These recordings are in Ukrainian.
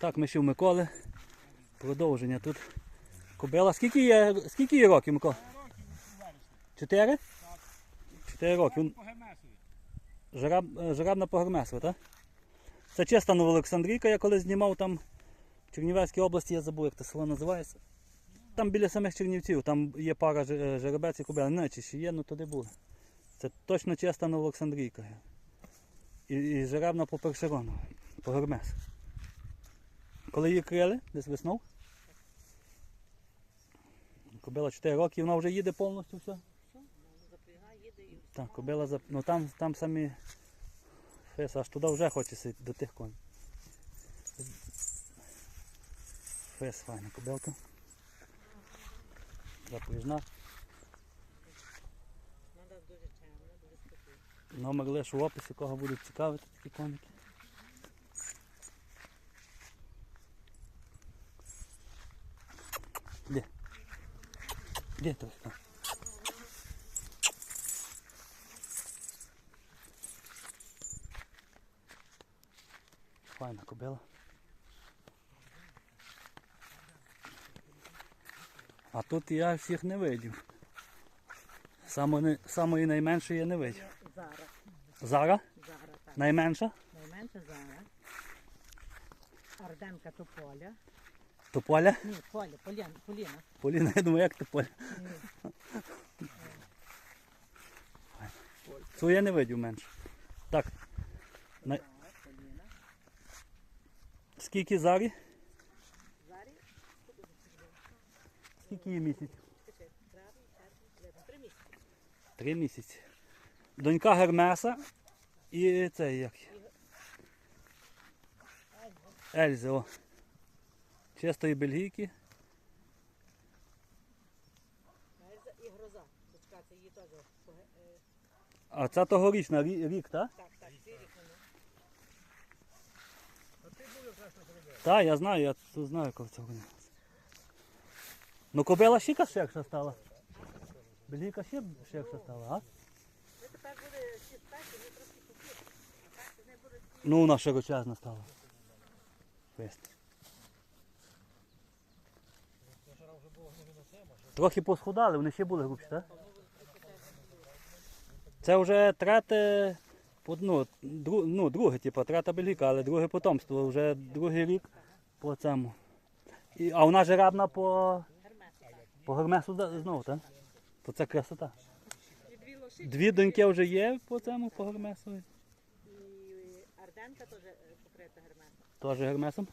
Так, ми ще в Миколи. Продовження тут. Кобила. Скільки є, скільки є років, Микола? Чотири? Чотири роки. Жираб, е, жирабна по Гермесу, так? Це чиста Новоолександрійка, я коли знімав там в Чернівецькій області, я забув, як це село називається. Там біля самих Чернівців, там є пара е, жеребець і кобила. Не чи ще є, ну туди були. Це точно чиста Новоолександрійка. І, і жеребна по першерону, по Гермесу. Коли її крили, десь весною. Кобила 4 роки, вона вже їде повністю все. Так, кобила за. Ну там, там самі фес, аж туди вже хочеться до тих коней. Фес файна кобилка. Чемна. Номер лише в описі, кого будуть цікавити такі коники. Де то? А. Файна кобила. А тут я всіх не видів. Самої, самої найменшої я не видів. Зараз, Зара? зараз так. Найменша? Найменше зараз. Арденка то поля. То Поля? Ні, поля, Поліна, Поліна. Поліна, я думаю, як то Поля? Ні. Цю я не видів менше. Так, На- скільки зарі? Зараз, Скільки їй місяць? Три місяці. Три місяці. Донька Гермеса і це як? Ельзи, о. Чистої бельгійки. І гроза. Дочка, це її теж. е, А це тогорічна рі- рік, так? Так, так, цей рік вона. Так, я знаю, я тут знаю, як це вони. Ну кобила ще ширша стала. Бельгійка ще ширша стала, а? Ми тепер буде всі спеки, ми трошки купили. А Ну, вона широчезна стала. Фест. Трохи посхудали, вони ще були грубші, так? Це вже третє, по- ну, дру, ну, друге, типу, трета бельгіка, але друге потомство, вже другий рік по цьому. І, а вона жеребна по, по гермесу знову, так? То це красота. Дві доньки вже є по цьому, по гермесу. І Арденка теж е, покрита гермесом. Теж гермесом.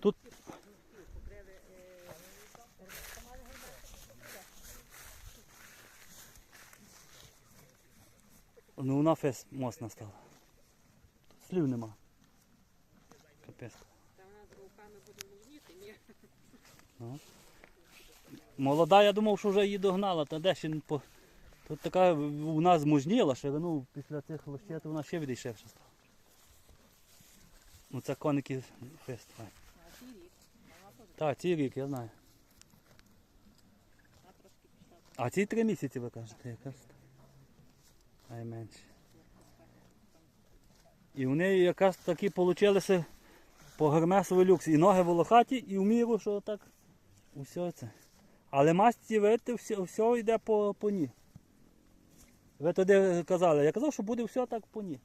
Тут Ну, вона фес моцна стала. Слів нема. Капець. Та вона з руками буде мужніти, ні. Молода, я думав, що вже її догнала, та де ще не по. Тут така у нас змужніла ще, ну після цих лощет вона ще відійшевша стала. Ну це коники фест. А цей рік Так, цей рік, я знаю. А ці три місяці ви кажете, якраз. Найменше. І неї якраз такі получилися по гермесовий люкс. І ноги волохаті, і в міру, що так. Усе це. Але масті, видите, все, все йде по, по ні. Ви тоді казали, я казав, що буде все так по ні.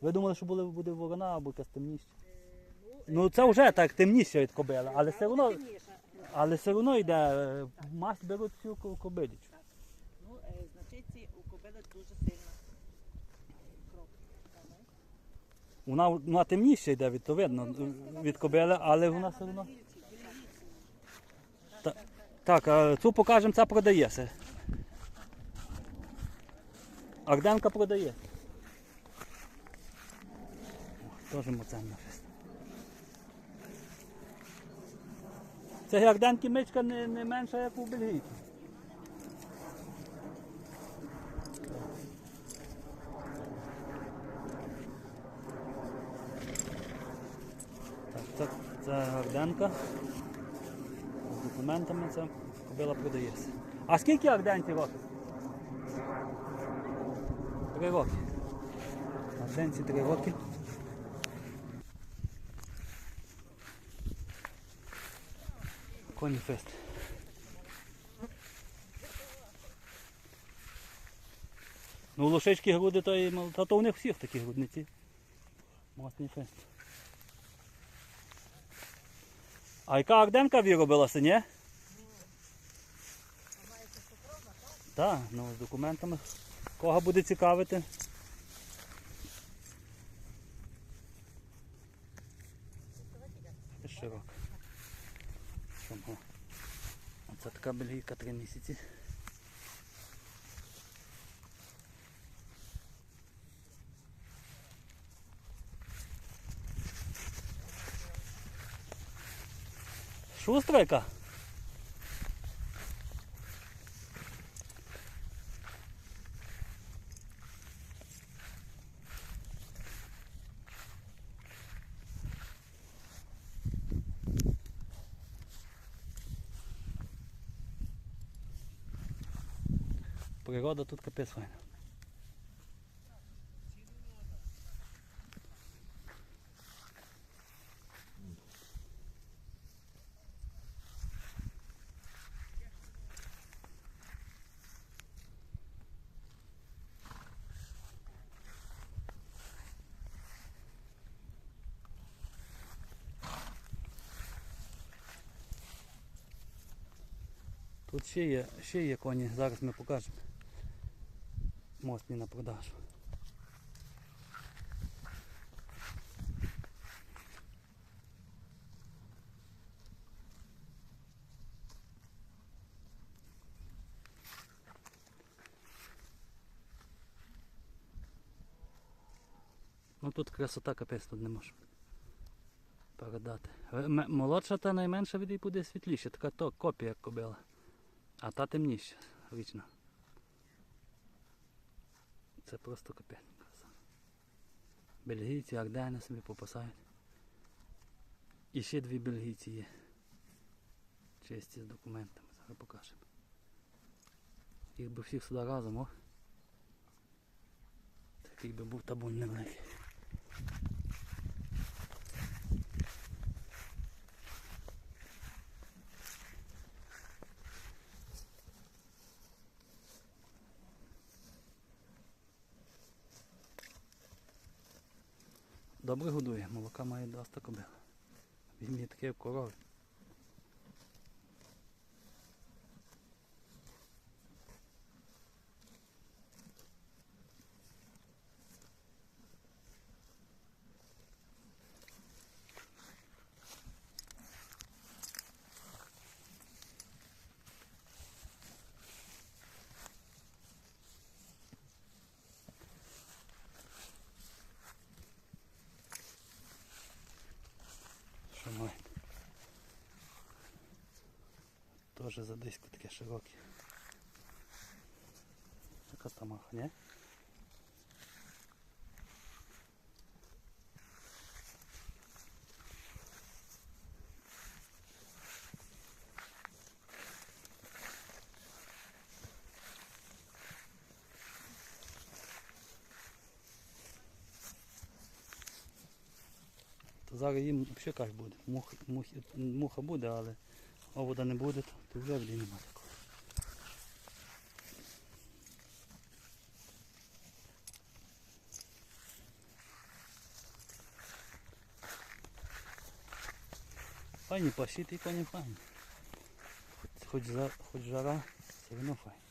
Ви думали, що буде, буде ворона або якась темніша. Ну це вже так темніше від кобили, але все одно, але все одно йде, е, масть беруть всю ко- кобилічу. Ну, е, значить, ці у кобили дуже сильна кров. Вона, вона темніше йде, від, то видно, від кобили, але вона все одно. Та- Так, а цю покажемо, це продається. Арденка продає. О, Теж моценна щось. Це Арденки мичка не, не менша, як у бельгійки. Орденка. З документами це кобила продається. А скільки орденці років? Три роки. Орденці три роки. Коні Коніфест. Ну лошечки груди, то, і... та то у них всіх такі грудниці. Масний фест. А яка Агденка виробилася, ні? Так, ну з документами. Кого буде цікавити? Це широко. Чому? Оце така бельгійка три місяці. Шустра яка? Природа тут капець файна. Тут ще є, ще є коні, зараз ми покажемо. Мостні на продажу. Ну тут красота капець тут не можу передати. Молодша та найменша від її буде світліше, така то копія як кобила. А та темніша, вічно. Це просто капець. Бельгійці, ардени собі попасають. І ще дві бельгійці є. Чисті з документами, зараз покажемо. Їх би всіх сюди разом, о. Такий би був табун невеликий. Добре годує, молока має доста кобил. Він є таке корови. Що має? Теж задисько таке широке. Така тамаха? То зараз їм взагалі каш буде. Мух, мух, муха буде, але овода не буде, то, вже вже нема такого. Файні пасіти коні файні. Хоч, хоч, хоч жара, все одно файні.